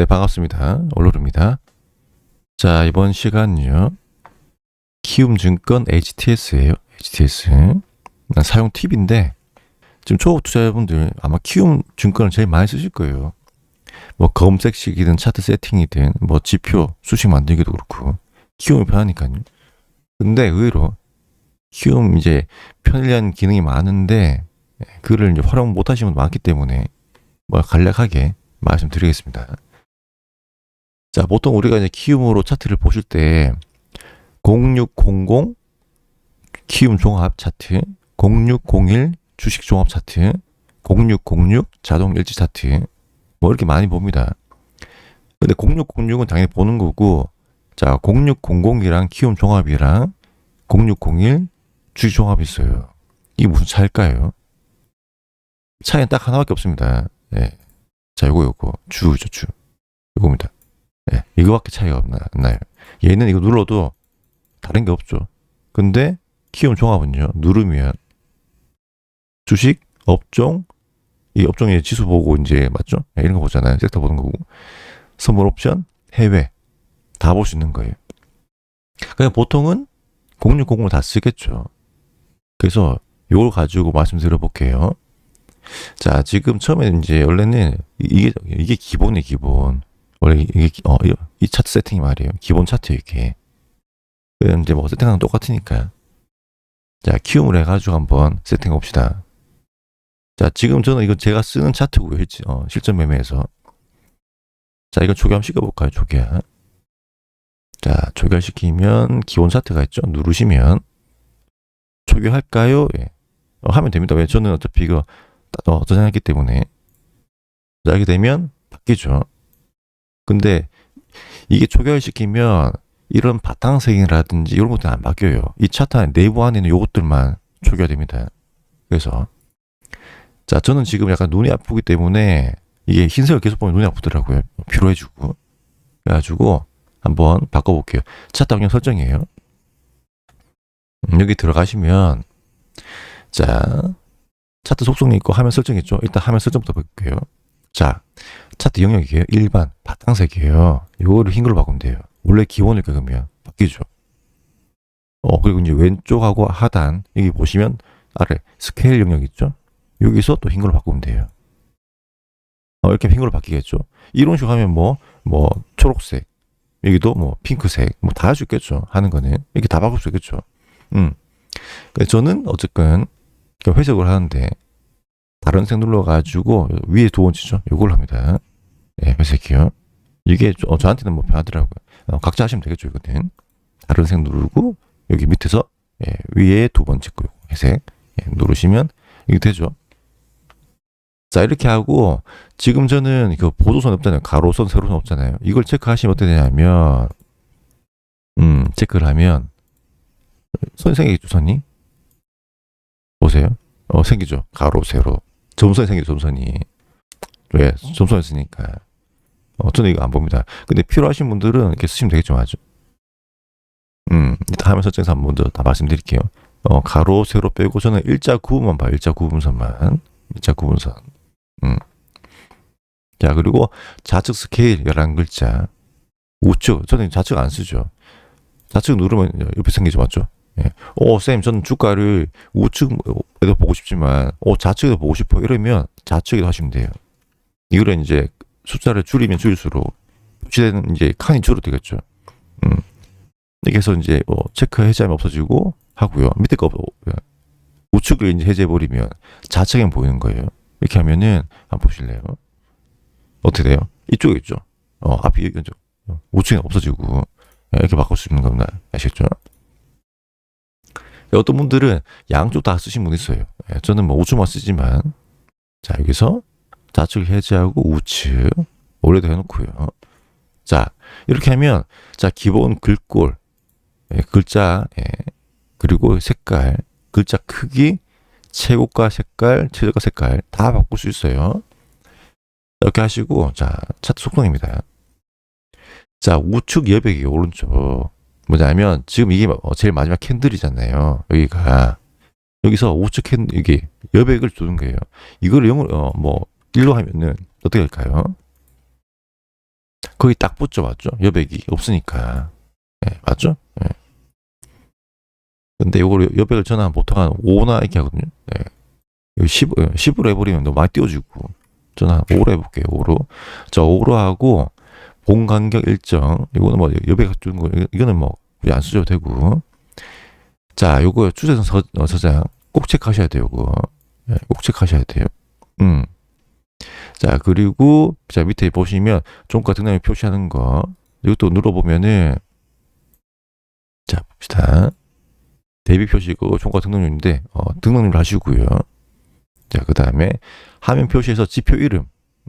네, 반갑습니다. 올로르입니다. 자, 이번 시간은요. 키움증권 HTS예요. HTS. 사용 팁인데 지금 초보 투자자분들 아마 키움증권을 제일 많이 쓰실 거예요. 뭐 검색식이든 차트 세팅이든 뭐 지표 수식 만들기도 그렇고 키움이 편하니까요. 근데 의외로 키움 이제 편리한 기능이 많은데 그를 이제 활용 못 하시는 분 많기 때문에 뭐 간략하게 말씀드리겠습니다. 자, 보통 우리가 이제 키움으로 차트를 보실 때 0600 키움 종합 차트, 0601 주식 종합 차트, 0606 자동 일지 차트 뭐 이렇게 많이 봅니다. 근데 0606은 당연히 보는 거고 자, 0600이랑 키움 종합이랑 0601 주식 종합이 있어요. 이게 무슨 차일까요? 차이는 딱 하나밖에 없습니다. 예. 자, 요거 요거 주죠, 주. 요겁니다. 예, 이거밖에 차이가 없나, 없나요? 얘는 이거 눌러도 다른 게 없죠. 근데 키움 종합은요, 누르면 주식, 업종, 이 업종의 지수 보고 이제 맞죠? 예, 이런 거 보잖아요. 섹터 보는 거고. 선물 옵션, 해외 다 볼 수 있는 거예요. 그냥 보통은 0600을 다 쓰겠죠. 그래서 이걸 가지고 말씀드려 볼게요. 자, 지금 처음에 이제 원래는 이게 이게 기본이 기본. 원래 이게 어, 이, 이 차트 세팅이 말이에요. 기본 차트 이렇게. 그럼 이제 뭐 세팅하는 똑같으니까. 자, 키움을 해가지고 한번 세팅해 봅시다. 자, 지금 저는 이거 제가 쓰는 차트고요. 실, 어, 실전 매매에서. 자, 이거 조결 한번 시켜볼까요? 조결. 자, 조결시키면 기본 차트가 있죠. 누르시면 조결할까요? 예. 어, 하면 됩니다. 왜? 저는 어차피 이거 어, 저장했기 때문에. 자, 이렇게 되면 바뀌죠. 근데 이게 초결시키면 이런 바탕색이라든지 이런 것들은 안 바뀌어요. 이 차트 안에 내부 안에 있는 요것들만 초결됩니다. 그래서 자 저는 지금 약간 눈이 아프기 때문에 이게 흰색을 계속 보면 눈이 아프더라고요. 피로해지고 그래가지고 한번 바꿔볼게요. 차트 확률 설정이에요. 음, 여기 들어가시면 자 차트 속성이 있고 화면 설정 있죠. 일단 화면 설정부터 볼게요. 자, 차트 영역이에요. 일반, 바탕색이에요. 이거를 흰 걸로 바꾸면 돼요. 원래 기본을 긁으면 바뀌죠. 어, 그리고 이제 왼쪽하고 하단, 여기 보시면 아래 스케일 영역 있죠? 여기서 또 흰 걸로 바꾸면 돼요. 어, 이렇게 흰 걸로 바뀌겠죠? 이런 식으로 하면 뭐, 뭐, 초록색, 여기도 뭐, 핑크색, 뭐, 다 할 수 있겠죠? 하는 거는. 이렇게 다 바꿀 수 있겠죠? 음. 그래서 저는 어쨌든 회색을 하는데, 다른 색 눌러가지고 위에 두 번째죠. 요걸 합니다. 예, 회색이요. 이게 저, 어, 저한테는 뭐 편하더라고요. 어, 각자 하시면 되겠죠. 이거는 다른 색 누르고 여기 밑에서 예, 위에 두 번째 거 회색 예, 누르시면 이게 되죠. 자 이렇게 하고 지금 저는 그 보도선 없잖아요. 가로선, 세로선 없잖아요. 이걸 체크하시면 어떻게 되냐면 음 체크를 하면 선이 생기겠죠. 선이 보세요. 어 생기죠. 가로, 세로. 점선이 생기죠, 점선이. 왜? 점선이 있으니까. 어, 저는 이거 안 봅니다. 근데 필요하신 분들은 이렇게 쓰시면 되겠죠, 맞죠? 음, 일단 화면 설정에서 한번 먼저 다 말씀드릴게요. 어, 가로, 세로 빼고 저는 일자 구분만 봐요. 일자 구분선만. 일자 구분선. 음. 자, 그리고 좌측 스케일 11글자. 우측. 저는 좌측 안 쓰죠. 좌측 누르면 옆에 생기죠, 맞죠? 예. 어, 쌤, 저는 주가를 우측에도 보고 싶지만, 어, 좌측에도 보고 싶어. 이러면 좌측에도 하시면 돼요. 이거는 이제 숫자를 줄이면 줄일수록 표시되는 이제 칸이 줄어들겠죠. 음. 이렇게 해서 이제 어, 체크 해제하면 없어지고 하고요. 밑에 거 어, 우측을 이제 해제해버리면 좌측에만 보이는 거예요. 이렇게 하면은 한번 보실래요? 어떻게 돼요? 이쪽에 있죠. 어, 앞이 여기죠. 우측에 없어지고 이렇게 바꿀 수 있는 겁니다. 아시겠죠? 어떤 분들은 양쪽 다 쓰신 분 있어요. 예, 저는 뭐 우측만 쓰지만 자 여기서 좌측 해제하고 우측 원래도 해놓고요. 자 이렇게 하면 자 기본 글꼴 예, 글자 예, 그리고 색깔 글자 크기 최고가 색깔 최저가 색깔 다 바꿀 수 있어요. 이렇게 하시고 자 차트 속성입니다. 자 우측 여백이 오른쪽 뭐냐면 지금 이게 어, 제일 마지막 캔들이잖아요. 여기가 여기서 우측 캔 이게 여백을 두는 거예요. 이걸 영어 어뭐 일로 하면은 어떻게 할까요? 거기 딱 붙죠, 맞죠? 여백이 없으니까. 예, 맞죠? 예. 근데 요걸 여백을 저는 보통 한 5나 이렇게 하거든요. 예. 10, 10으로 해버리면 너무 많이 띄워지고. 저는 한 5로 해볼게요, 5로. 자, 5로 하고, 봉 간격 일정. 이거는 뭐 여백 주는 거, 이거는 뭐 굳이 안 쓰셔도 되고. 자, 요거 추세선 서, 어, 서장 꼭 체크하셔야 돼요, 요거. 예, 꼭 체크하셔야 돼요. 음. 자, 그리고, 자, 밑에 보시면, 종가 등락을 표시하는 거. 이것도 눌러보면은, 자, 봅시다. 대비 표시고, 종가 등록률인데, 어, 등록률 하시고요. 자, 그 다음에, 화면 표시에서 지표 이름.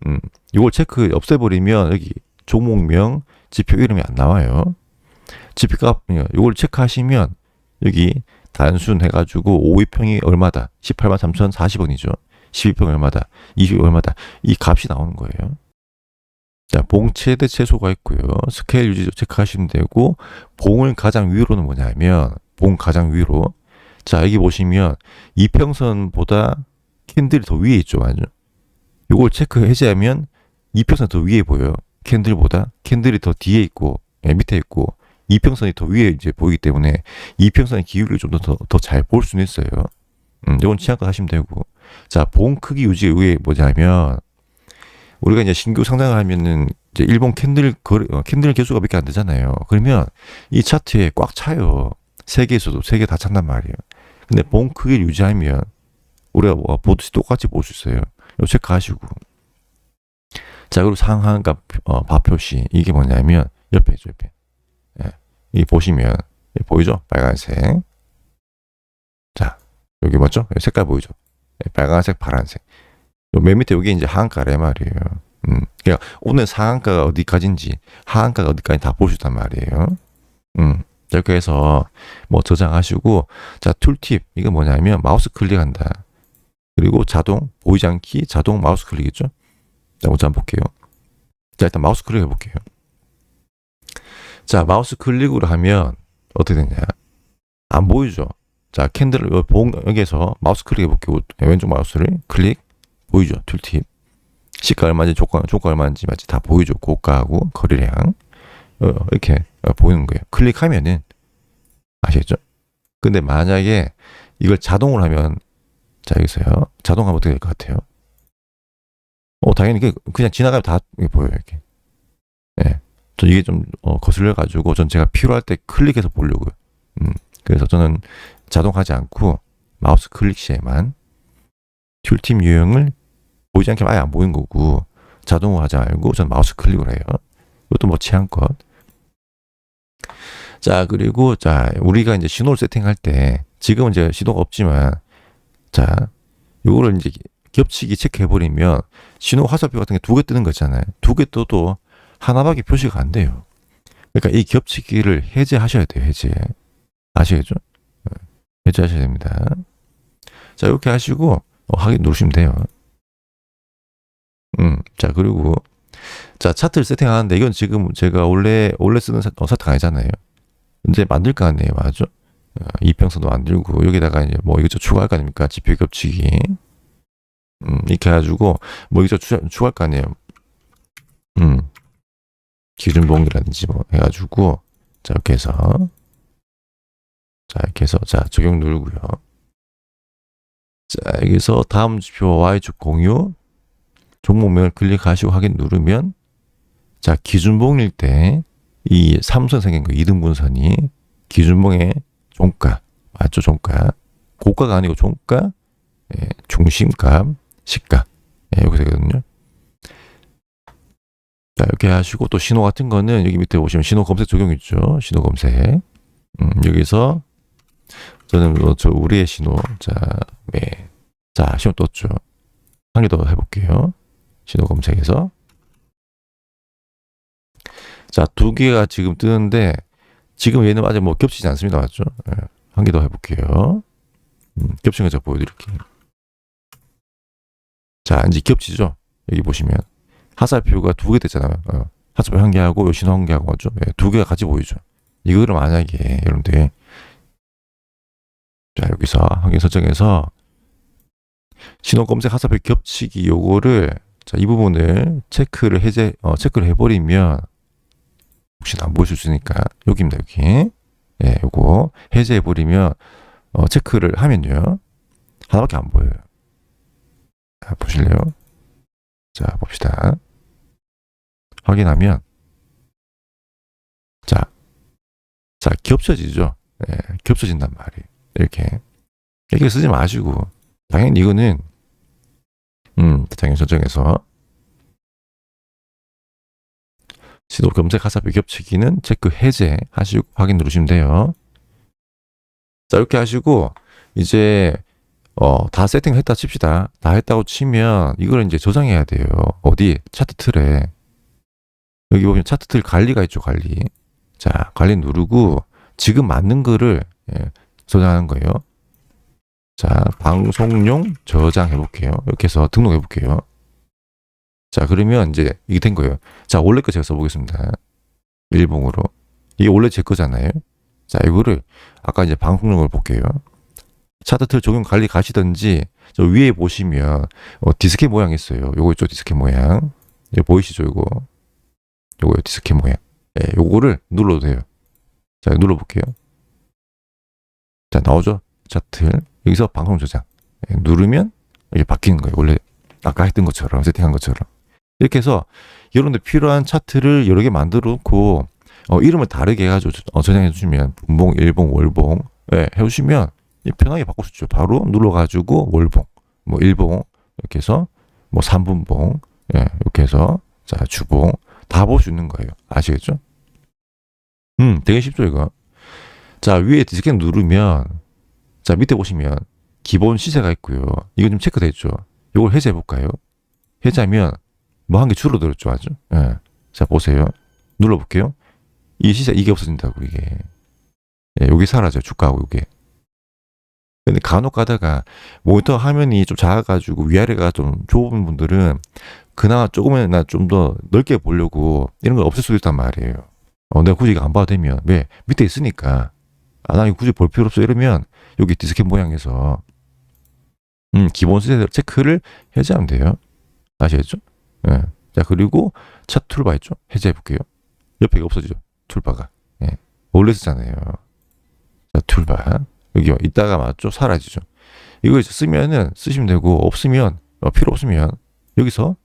음, 이걸 체크 없애버리면, 여기, 종목명, 지표 이름이 안 나와요. 지표 값, 이걸 체크하시면, 여기, 단순 해가지고, 5위평이 얼마다? 18만 3,040원이죠. 12평 얼마다, 20 얼마다 이 값이 나오는 거예요. 자, 봉 최대 최소가 있고요. 스케일 유지도 체크하시면 되고 봉을 가장 위로는 뭐냐면 봉 가장 위로 자, 여기 보시면 이평선보다 캔들이 더 위에 있죠, 맞죠? 요걸 체크 해제하면 이평선 더 위에 보여요. 캔들보다 캔들이 더 뒤에 있고 예, 밑에 있고 이평선이 더 위에 이제 보이기 때문에 이평선의 기울기를 좀더더잘볼 수는 있어요. 음, 이건 취향껏 하시면 되고. 자, 봉 크기 유지 의 뭐냐면, 우리가 이제 신규 상장을 하면은, 이제 일본 캔들, 거래, 어, 캔들 개수가 몇 개 안 되잖아요. 그러면 이 차트에 꽉 차요. 세 개에서도 세 개 다 찬단 말이에요. 근데 봉 크기를 유지하면, 우리가 뭐 보듯이 똑같이 볼 수 있어요. 체크하시고. 자, 그리고 상한가 어, 바 표시. 이게 뭐냐면, 옆에 있죠, 옆에. 예. 이 보시면, 보이죠? 빨간색. 자, 여기 맞죠? 색깔 보이죠? 네, 빨간색, 파란색. 맨 밑에 여기 이제 하한가래 말이에요. 음, 그러니까 오늘 상한가가 어디까지인지 하한가가 어디까지 다 있단 말이에요. 음, 이렇게 해서 뭐 저장하시고 자 툴팁 이거 뭐냐면 마우스 클릭한다. 그리고 자동 보이지 않기 자동 마우스 클릭이죠. 자 먼저 한번 볼게요. 자 일단 마우스 클릭 해 볼게요. 자 마우스 클릭으로 하면 어떻게 되냐? 안 보이죠? 자, 캔들을 봉 여기에서 마우스 클릭해 볼게요. 왼쪽 마우스를 클릭 보이죠? 툴팁. 시가 얼마인지 조건 조가 얼마인지 맞지 다 보이죠. 고가하고 거래량 어, 이렇게 어, 보이는 거예요. 클릭하면은 아시겠죠? 근데 만약에 이걸 자동으로 하면 자 여기서요. 자동하면 어떻게 될 것 같아요? 어 당연히 이게 그냥 지나가면 다 보여요 이렇게. 예. 네. 저 이게 좀 어, 거슬려 가지고 전 제가 필요할 때 클릭해서 보려고요. 음. 그래서 저는 자동하지 않고 마우스 클릭 시에만 툴팀 유형을 보이지 않게 아예 안 보이는 거고 자동으로 하지 말고 저는 마우스 클릭을 해요. 이것도 뭐 취향껏. 자, 그리고 자, 우리가 이제 신호를 세팅할 때 지금은 이제 신호가 없지만 자, 요거를 이제 겹치기 체크해 버리면 신호 화살표 같은 게 두 개 뜨는 거 있잖아요. 두 개 떠도 하나밖에 표시가 안 돼요. 그러니까 이 겹치기를 해제하셔야 돼요, 해제. 아시겠죠? 해제하셔야 됩니다. 자, 이렇게 하시고, 어, 확인 누르시면 돼요. 음, 자, 그리고, 자, 차트를 세팅하는데, 이건 지금 제가 원래, 원래 쓰는 사, 어, 차트가 아니잖아요. 이제 만들 거 아니에요. 맞죠? 어, 이평선도 만들고, 여기다가 이제 뭐 이것저것 추가할 거 아닙니까? 지표 겹치기. 음, 이렇게 해가지고, 뭐 추, 추가할 거 아니에요. 음, 기준봉이라든지 뭐 해가지고, 자, 이렇게 해서, 자, 이렇게 해서, 자, 적용 누르고요. 자, 여기서 다음 지표 Y축 공유, 종목명을 클릭하시고 확인 누르면, 자, 기준봉일 때, 이 삼선 생긴 거, 이등분선이 기준봉의 종가, 맞죠? 종가. 고가가 아니고 종가, 예, 중심값, 시가. 예, 여기 되거든요. 자, 이렇게 하시고 또 신호 같은 거는 여기 밑에 보시면 신호 검색 적용 있죠. 신호 검색. 음, 여기서 저는 뭐저 우리의 신호. 자, 네. 자, 신호 떴죠. 한 개 더 해볼게요. 신호 검색해서. 자, 두 개가 지금 뜨는데, 지금 얘는 아직 뭐 겹치지 않습니다. 맞죠? 네. 한개 더 해볼게요. 음, 겹친 거 제가 보여드릴게요. 자, 이제 겹치죠? 여기 보시면. 하살표가 두 개 됐잖아요. 어. 하살표 한 개 하고, 요 신호 한 개 하고, 맞죠? 네, 두 개가 같이 보이죠? 이거를 만약에, 여러분들, 자, 여기서 확인 설정해서 신호 검색 하사표 겹치기 요거를 자, 이 부분을 체크를 해제 어, 체크를 해 버리면 혹시나 안 보실 수 있으니까 여기입니다 여기 예 요거 해제해 버리면 어, 체크를 하면요 하나밖에 안 보여요 자 보실래요? 자 봅시다. 확인하면 자, 자 겹쳐지죠? 예, 겹쳐진단 말이에요. 이렇게. 이렇게 쓰지 마시고. 당연히 이거는 음 당연히 설정해서 지도 검색 하사표 겹치기는 체크 해제 하시고 확인 누르시면 돼요. 자 이렇게 하시고 이제 어, 다 세팅했다 칩시다. 다 했다고 치면 이걸 이제 저장해야 돼요. 어디 차트 틀에 여기 보면 차트 틀 관리가 있죠 관리. 자 관리 누르고 지금 맞는 거를 예, 저장하는 거예요. 자 방송용 저장해 볼게요. 이렇게 해서 등록해 볼게요. 자, 그러면 이제 이게 된 거예요. 자, 원래 거 제가 써보겠습니다. 일봉으로. 이게 원래 제 거잖아요. 자, 이거를 아까 이제 방송용을 볼게요. 차트 틀 적용 관리 가시든지 저 위에 보시면 어, 디스켓 모양 있어요. 요거 있죠, 디스켓 모양. 이거 보이시죠, 이거. 요거요, 디스켓 모양. 예, 요거를 눌러도 돼요. 자, 눌러볼게요. 자, 나오죠? 차트. 여기서 방송 저장. 예, 누르면 이게 바뀌는 거예요. 원래 아까 했던 것처럼, 세팅한 것처럼. 이렇게 해서 여러분들 필요한 차트를 여러 개 만들어 놓고 어, 이름을 다르게 해가지고 어, 저장해 주시면 분봉, 일봉, 월봉 예, 해주시면 이 편하게 바꿀 수 있죠. 바로 눌러가지고 월봉, 뭐 일봉 이렇게 해서 뭐 삼분봉 예, 이렇게 해서 자 주봉 다 볼 수 있는 거예요. 아시겠죠? 음, 되게 쉽죠 이거. 자 위에 디스켓 누르면 자 밑에 보시면 기본 시세가 있고요. 이거 좀 체크돼 있죠. 이걸 해제해 볼까요? 해제하면 뭐 한 개 줄어들었죠 아주. 예. 자 보세요. 눌러볼게요. 이 시세 이게 없어진다고 이게. 예, 여기 사라져 주가하고 이게. 근데 간혹 가다가 모니터 화면이 좀 작아가지고 위아래가 좀 좁은 분들은 그나마 조금이나 좀 더 넓게 보려고 이런 걸 없앨 수도 있단 말이에요. 어, 내가 굳이 안 봐도 되면 왜 밑에 있으니까 아, 나 이거 굳이 볼 필요 없어 이러면 여기 디스켓 모양에서 음, 기본 시세 체크를 해제하면 돼요. 아시겠죠? 예. 자, 그리고 차 툴바 있죠? 해제해 볼게요. 옆에 없어지죠? 툴바가. 예. 원래 쓰잖아요. 자, 툴바. 여기 있다가 맞죠? 사라지죠. 이거 이제 쓰면은 쓰시면 되고, 없으면, 어, 필요 없으면, 여기서,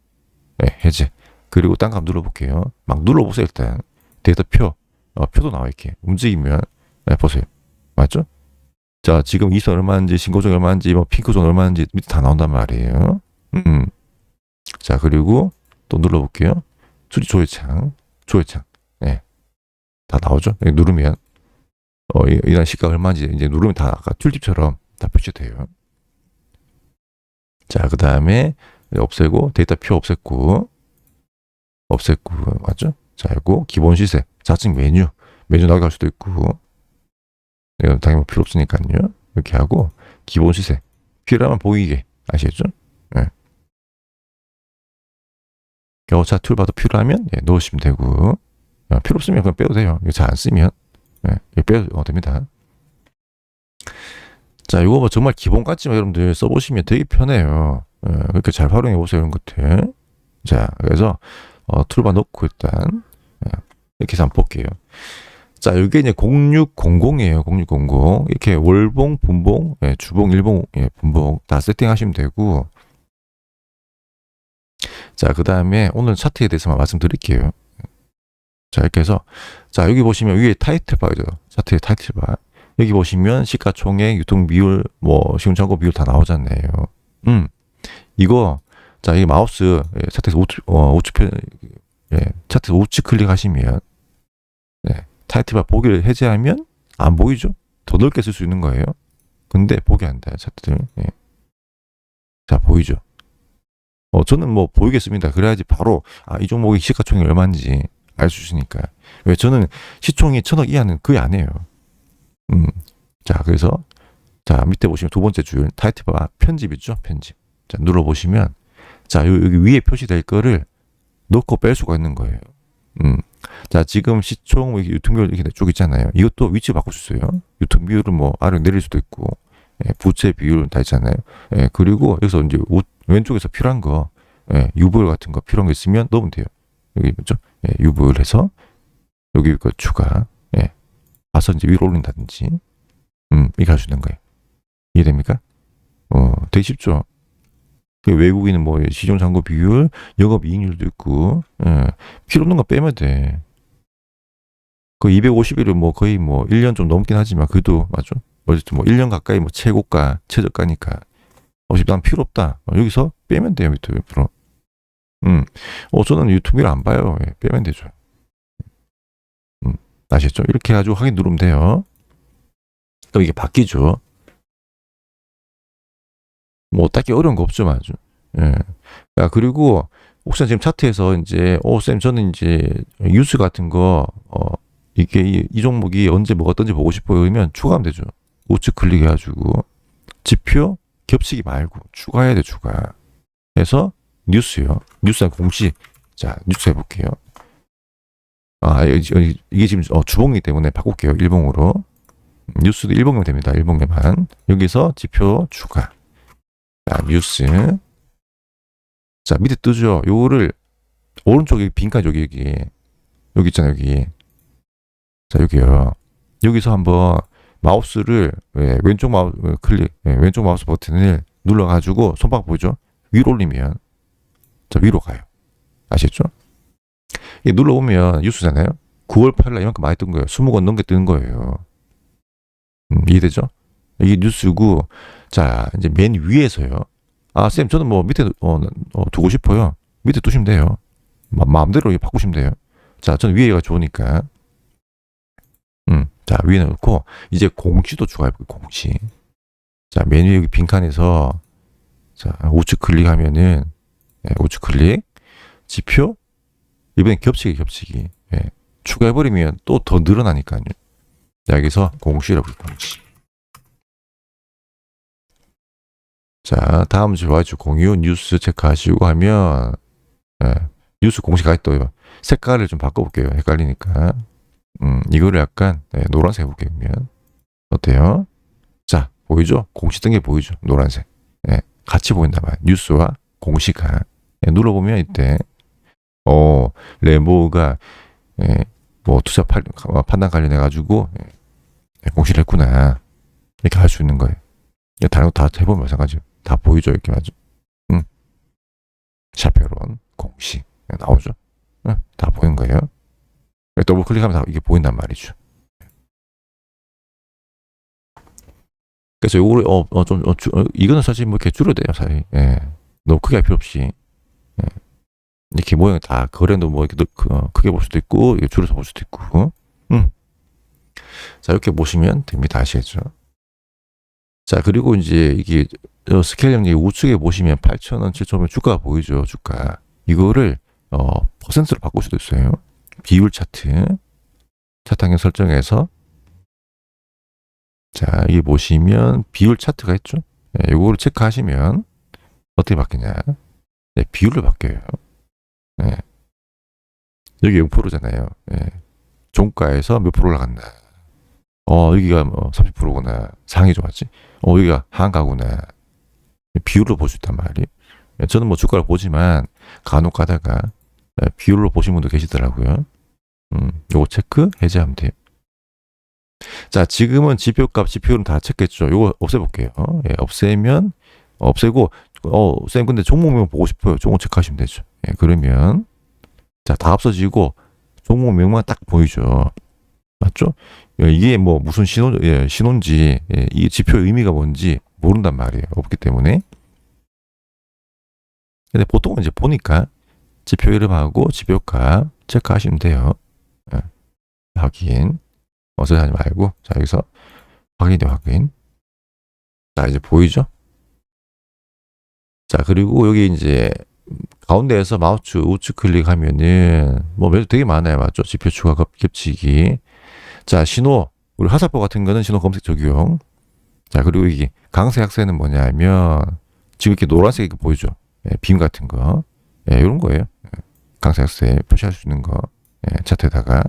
예, 해제. 그리고 딴거 한번 눌러볼게요. 막 눌러보세요, 일단. 데이터 표. 어, 표도 나와, 이렇게. 움직이면, 예, 보세요. 맞죠? 자, 지금 이선 얼마인지, 신고정 얼마인지, 뭐, 핑크존 얼마인지 밑에 다 나온단 말이에요. 음. 자, 그리고 또 눌러볼게요. 조회창, 조회창. 예. 다 나오죠? 누르면, 어, 이- 이런 시가 얼마인지 이제 누르면 다 아까 툴팁처럼 다 표시돼요. 자, 그 다음에 없애고, 데이터 표 없앴고, 없앴고, 맞죠? 자, 이거 기본 시세, 좌측 메뉴, 메뉴 나갈 수도 있고, 이건 당연히 뭐 필요 없으니까요. 이렇게 하고, 기본 시세, 필요하면 보이게, 아시겠죠? 겨우차 툴바도 필요하면 예, 넣으시면 되고 어, 필요 없으면 그냥 빼도 돼요. 이거 잘 안 쓰면 예, 빼도 어, 됩니다. 자, 이거 뭐 정말 기본 같지만 여러분들 써보시면 되게 편해요. 예, 그렇게 잘 활용해 보세요 이런 것들. 자, 그래서 어, 툴바 넣고 일단 예, 이렇게 한번 볼게요. 자, 이게 이제 0600이에요. 0600 이렇게 월봉, 분봉, 예, 주봉, 일봉, 예, 분봉 다 세팅하시면 되고 자, 그 다음에 오늘 차트에 대해서만 말씀드릴게요. 자, 이렇게 해서, 자, 여기 보시면 위에 타이틀 바죠. 차트의 타이틀 바. 여기 보시면 시가총액, 유통 비율, 뭐, 시중창고 비율 다 나오잖아요. 음, 이거, 자, 이 마우스, 예, 차트에서 우측, 어, 우측, 예, 차트 우측 클릭하시면, 네, 타이틀 바 보기를 해제하면 안 보이죠? 더 넓게 쓸 수 있는 거예요. 근데 보기 안 돼요, 차트들. 예. 자, 보이죠? 어, 저는 뭐 보이겠습니다. 그래야지 바로 아, 이 종목의 시가총액 얼마인지 알 수 있으니까. 왜 저는 시총이 천억 이하는 안 해요. 음. 자, 그래서 자, 밑에 보시면 두 번째 줄 타이틀 바 편집 있죠? 편집. 자, 눌러 보시면 자, 요- 여기 위에 표시될 거를 넣고 뺄 수가 있는 거예요. 음. 자, 지금 시총 뭐 유통비율 이렇게 쭉 있잖아요. 이것도 위치 바꿀 수 있어요. 유통비율은 뭐 아래로 내릴 수도 있고, 예, 부채 비율 다 있잖아요. 예, 그리고 여기서 이제 우, 왼쪽에서 필요한 거, 예, 유보율 같은 거 필요한 거 있으면 넣으면 돼요. 여기 있죠? 예, 유보율 해서 여기 그 추가. 예. 봐서 이제 위로 올린다든지. 음, 이렇게 할 수 있는 거예요. 이해됩니까? 어, 되게 쉽죠? 그 외국인은 뭐 시중 잔고 비율, 영업 이익률도 있고, 예. 필요 없는 거 빼면 돼. 그 250일은 뭐 거의 뭐 1년 좀 넘긴 하지만 그래도 맞죠? 어쨌든 뭐 1년 가까이 뭐 최고가, 최저가니까. 어차피 난 필요 없다. 어, 여기서 빼면 돼요, 프로. 음. 어, 저는 유튜브를 안 봐요. 예, 빼면 되죠. 음. 아시겠죠? 이렇게 해가지고 확인 누르면 돼요. 그럼 이게 바뀌죠. 뭐 딱히 어려운 거 없죠, 아주. 예. 야, 그리고 혹시 지금 차트에서 이제 어, 쌤 저는 이제 뉴스 같은 거 어, 이게 이, 이 종목이 언제 떤지 보고 싶어요. 그러면 추가하면 되죠. 우측 클릭해가지고 지표 겹치기 말고 추가해야 돼 추가. 해서 뉴스요. 뉴스 공시. 자 뉴스 해볼게요. 아 여기- 여기- 이게 지금 어, 주봉이기 때문에 바꿀게요. 일봉으로. 뉴스도 일봉이면 됩니다. 일봉에만. 여기서 지표 추가. 자 뉴스. 자 밑에 뜨죠. 요거를 오른쪽에 빈칸 여기 여기 여기 있잖아요 여기. 자 여기요. 여기서 한번 마우스를 예, 왼쪽 마우스 어, 클릭 예, 왼쪽 마우스 버튼을 눌러가지고 손바닥 보이죠? 위로 올리면 자 위로 가요. 아시겠죠? 이 눌러보면 뉴스잖아요. 9월 8일 이만큼 많이 뜬 거예요. 20건 넘게 뜨는 거예요. 음, 이해되죠? 이게 뉴스고 자 이제 맨 위에서요. 아 쌤 저는 뭐 밑에 어, 어, 두고 싶어요. 밑에 두시면 돼요. 마, 마음대로 바꾸시면 돼요. 자 저는 위에가 좋으니까 음, 자 위에 놓고 이제 공시도 추가해볼게요. 공시. 자 메뉴 여기 빈칸에서 자 우측 클릭하면은 예, 우측 클릭 지표 이번엔 겹치기 겹치기 예, 추가해버리면 또 더 늘어나니까요. 자, 여기서 해요, 공시. 자 다음 좋아요 공유 뉴스 체크하시고 하면 예, 뉴스 공시가 있어요. 색깔을 좀 바꿔볼게요. 헷갈리니까. 음, 이거를 약간 네, 노란색 해볼게요. 그러면 어때요? 자, 보이죠? 공시 뜬 게 보이죠? 노란색. 예, 같이 보인단 말이에요. 뉴스와 공시가. 예, 눌러보면 이때 어, 레모가 예, 뭐 투자 팔, 어, 판단 관련해 가지고 예, 예, 공시를 했구나. 이렇게 할 수 있는 거예요. 예, 다른 거 다 해보면 마찬가지예요. 다 보이죠? 이렇게? 음. 샤페론 공시 예, 나오죠? 예, 다 보이는 거예요. 예, 더블 클릭하면 다 이게 보인단 말이죠. 그래서 요거를 어, 어, 좀, 어, 주, 어, 이거는 사실 뭐 이렇게 줄여도 돼요, 사실. 예. 너무 크게 할 필요 없이. 예. 이렇게 모양 다, 거래도 뭐 이렇게 크, 어, 크게 볼 수도 있고, 줄여서 볼 수도 있고. 음. 자, 이렇게 보시면 됩니다. 아시겠죠? 자, 그리고 이제 이게 어, 스케일 형님 우측에 보시면 8,000원, 7,000원 주가 보이죠, 주가. 이거를 어, 퍼센트로 바꿀 수도 있어요. 비율 차트. 차트 환경 설정해서 자, 여기 보시면 비율 차트가 있죠? 예, 요거를 체크하시면 어떻게 바뀌냐? 네, 비율로 바뀌어요. 예. 여기 0%잖아요. 예. 종가에서 몇 프로 올라간다. 어, 여기가 뭐 30%구나. 상이 좋았지. 어, 여기가 한가구나. 비율로 볼 수 있단 말이에요. 예, 저는 뭐 주가를 보지만 간혹 가다가 예, 비율로 보신 분도 계시더라고요. 음, 요거 체크 해제하면 돼요. 자, 지금은 지표값, 지표는 다 체크했죠. 요거 없애볼게요. 예, 없애면, 없애고, 어, 쌤, 근데 종목명 보고 싶어요. 종목 체크하시면 되죠. 예, 그러면, 자, 다 없어지고, 종목명만 딱 보이죠. 맞죠? 예, 이게 뭐 무슨 신호, 예, 신호인지, 예, 이 지표의 의미가 뭔지 모른단 말이에요. 없기 때문에. 근데 보통은 이제 보니까 지표 이름하고 지표값 체크하시면 돼요. 예, 확인. 어서 하지 말고 자 여기서 확인이 확인 자 이제 보이죠 자 그리고 여기 이제 가운데에서 마우스 우측 클릭하면은 뭐 매도 되게 많아요. 맞죠? 지표 추가 겹- 겹치기. 자 신호. 우리 화살표 같은 거는 신호 검색 적용. 자 그리고 이게 강세 약세는 뭐냐면 지금 이렇게 노란색 이렇게 보이죠? 예, 빔 같은 거. 예, 이런 거예요. 예, 강세 약세 표시할 수 있는 거. 예, 차트에다가.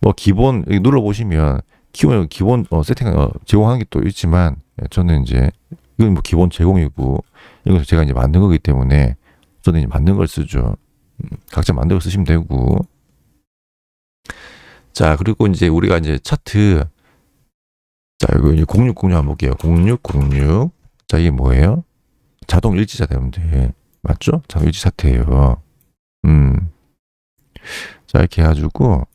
뭐 기본 눌러 보시면 기본 기본 어, 세팅 어, 제공하는 게 또 있지만 예, 저는 이제 이건 뭐 기본 제공이고 이건 제가 이제 만든 거기 때문에 저는 이제 만든 걸 쓰죠. 음, 각자 걸 쓰시면 되고 자, 그리고 이제 우리가 이제 차트 자, 이거 이제 0606 한번 볼게요. 0606. 자, 이게 뭐예요? 자동 일지자 여러분들. 맞죠? 자동 일지 차트예요. 음. 자, 이렇게 해가지고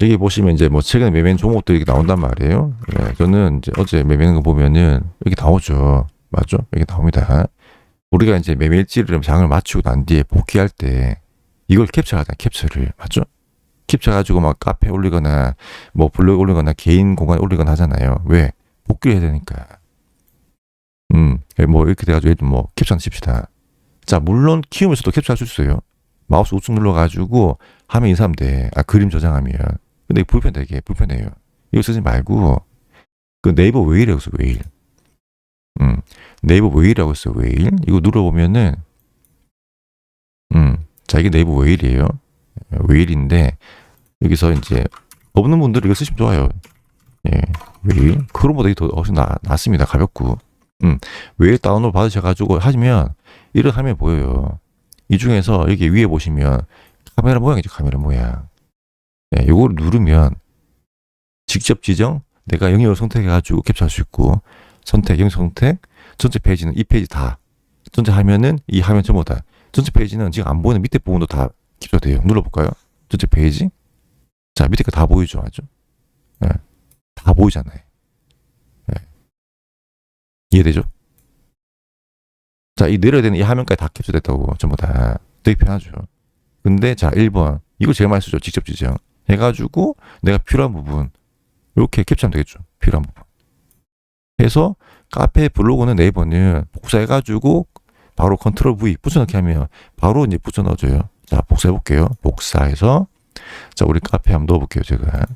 여기 보시면 이제 뭐 최근에 매매한 종목도 이렇게 나온단 말이에요. 예, 저는 이제 어제 매매한 거 보면은 여기 나오죠. 맞죠? 여기 나옵니다. 우리가 이제 매매일지를 장을 맞추고 난 뒤에 복귀할 때 이걸 캡처하잖아, 캡처를. 맞죠? 캡처가지고 막 카페에 올리거나 뭐 블로그 올리거나 개인 공간에 올리거나 하잖아요. 왜? 복귀를 해야 되니까. 음, 뭐 이렇게 돼가지고 예를 뭐 캡처는 칩시다. 자, 물론 키우면서도 캡처할 수 있어요. 마우스 우측 눌러가지고 하면 인사하면 돼. 아, 그림 저장하면. 근데 이게 불편되게 불편해요. 이거 쓰지 말고 그 네이버 웨일이라고 써 웨일. 음, 네이버 웨일이라고 써 웨일. 이거 눌러보면은 음, 자 이게 네이버 웨일이에요. 웨일인데 여기서 이제 없는 분들 이거 쓰시면 좋아요. 예, 웨일. 크롬보다 이게 더 훨씬 나, 낫습니다. 가볍고. 음, 웨일 다운로드 받으셔가지고 하시면 이런 화면이 보여요. 이 중에서 여기 위에 보시면 카메라 모양이죠. 카메라 모양. 예, 요거를 누르면 직접 지정 내가 영역을 선택해가지고 캡처할 수 있고 선택, 영역 선택, 전체 페이지는 이 페이지 다 전체 화면은 이 화면 전부 다 전체 페이지는 지금 안 보이는 밑에 부분도 다 캡처돼요. 눌러볼까요? 전체 페이지 자 밑에 거 다 보이죠, 아주 예, 다 보이잖아요. 예. 이해되죠? 자, 이 내려야 되는 이 화면까지 다 캡처됐다고 전부 다 되게 편하죠. 근데 자, 1번 이거 제일 많이 쓰죠. 직접 지정 해가지고 내가 필요한 부분 이렇게 캡처하면 되겠죠. 필요한 부분 해서 카페 블로그는 네이버는 복사해가지고 바로 컨트롤 V 붙여넣기 하면 바로 이제 붙여넣어줘요. 자, 복사해 볼게요. 복사해서 자, 우리 카페 한번 넣어볼게요. 제가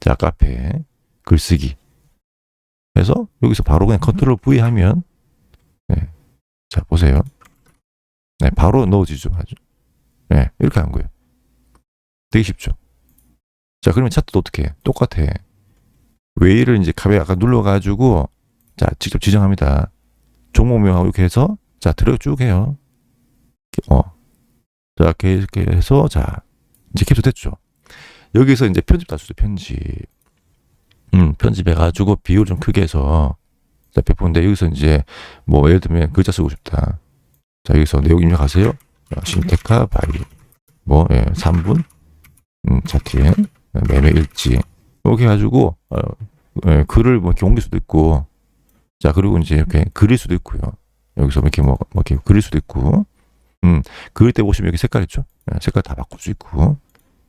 자, 카페 글쓰기 해서 여기서 바로 그냥 컨트롤 V 하면 네. 자, 보세요. 네, 바로 넣어지죠. 아주. 네, 이렇게 한 거예요. 되게 쉽죠. 자, 그러면 차트도 어떻게 해? 똑같아. 웨이를 이제 카메라 아까 눌러가지고, 자, 직접 지정합니다. 종목명하고 이렇게 해서, 자, 들어 쭉 해요. 어. 자, 이렇게, 해서, 자, 이제 캡처 됐죠. 여기서 이제 편집 다수도 편집. 음, 편집해가지고 비율 좀 크게 해서, 자, 배포인데 여기서 이제 뭐 예를 들면 글자 쓰고 싶다. 자, 여기서 내용 입력하세요. 자, 신테카 바이 뭐 예, 3분 음, 차트에 매매 일지 이렇게 해가지고 어, 예, 글을 뭐 이렇게 옮길 수도 있고 자 그리고 이제 이렇게 그릴 수도 있고요. 여기서 이렇게 뭐, 뭐 이렇게 그릴 수도 있고 음 그릴 때 보시면 여기 색깔 있죠. 예, 색깔 다 바꿀 수 있고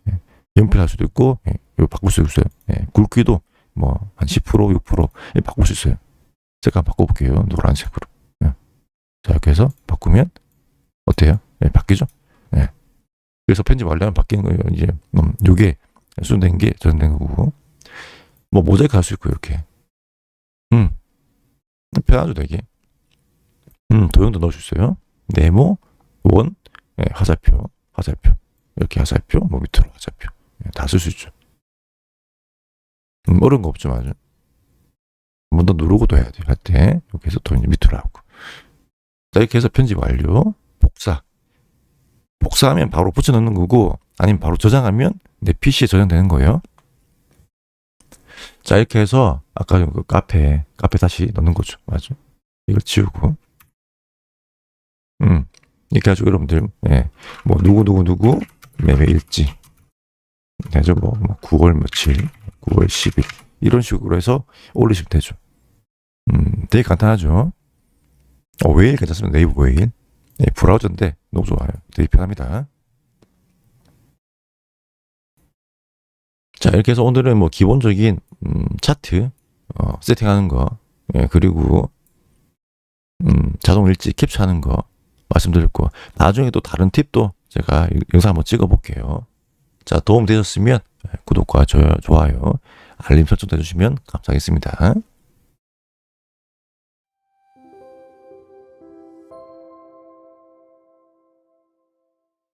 예, 연필할 수도 있고 예, 이거 바꿀 수 있어요. 예, 굵기도 뭐 한 10% 6% 예, 바꿀 수 있어요. 색깔 바꿔볼게요. 노란색으로. 예. 자, 이렇게 해서 바꾸면 어때요? 예, 바뀌죠? 예. 그래서 편집 완료하면 바뀌는 거예요. 이제, 음, 요게 수정된 게 저장된 거고. 뭐 모자이크 할 수 있고, 이렇게. 음. 편하죠, 되게. 음, 도형도 넣을 수 있어요. 네모, 원, 예, 화살표, 화살표. 이렇게 화살표, 뭐 밑으로 화살표. 예, 다쓸 수 있죠. 음, 어려운 거 없죠, 맞아. 한번 더 누르고도 해야 돼요. 할 때. 이렇게 해서 또 이제 밑으로 하고. 자, 이렇게 해서 편집 완료. 복사. 복사하면 바로 붙여넣는 거고, 아니면 바로 저장하면 내 PC에 저장되는 거예요. 자, 이렇게 해서 아까 그 카페, 카페 다시 넣는 거죠. 맞죠? 이걸 지우고. 음. 이렇게 해가지고 여러분들, 예. 뭐, 누구 누구 누구 매매 일지. 되죠? 뭐, 뭐 9월 며칠, 9월 10일. 이런 식으로 해서 올리시면 되죠. 음, 되게 간단하죠. 어, 웨일 괜찮습니다. 네이버 웨일. 네, 브라우저인데 너무 좋아요. 되게 편합니다. 자, 이렇게 해서 오늘은 뭐 기본적인 음, 차트 어, 세팅하는 거, 예, 그리고 음, 자동 일지 캡처하는 거 말씀드렸고 나중에 또 다른 팁도 제가 영상 한번 찍어볼게요. 자, 도움 되셨으면 구독과 좋아요, 알림 설정도 해주시면 감사하겠습니다.